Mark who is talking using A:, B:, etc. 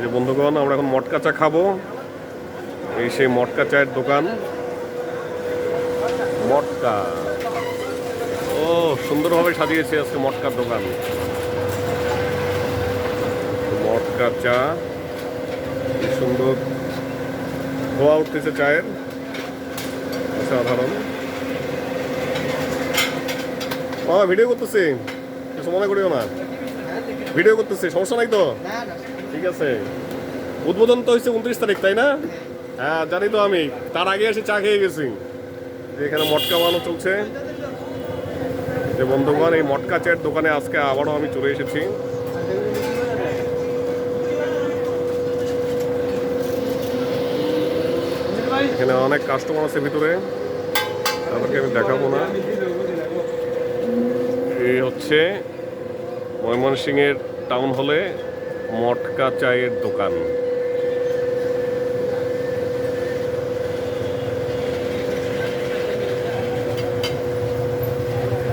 A: যে বন্ধুগণ, আমরা এখন মটকা চা খাব। এই সেই মটকা চায়ের দোকান। মটকা। ও, সুন্দরভাবে সাজিয়েছে আজকে মটকার দোকান। মটকা চা সুন্দর ধোয়া উঠতেছে চায়ের। সাধারণ ভিডিও করতেছি। কিছু মনে করিও না। ভিডিও করতেছি। সমস্যা নাই তো? ঠিক আছে। উদ্বোধন তো হয়েছে উনত্রিশ তারিখ, তাই না? হ্যাঁ জানি তো আমি। তার আগে এসে চা খেয়ে গেছি। এখানে মটকা বানানো চলছে। যে বন্ধুগণ, এই মটকা চায়ের দোকানে আজকে আবারও আমি চলে এসেছি। এখানে অনেক কাস্টমার আছে ভিতরে। তাদেরকে আমি দেখাবো না। এই হচ্ছে ময়মনসিংহের টাউন হলে মটকা চায়ের দোকান।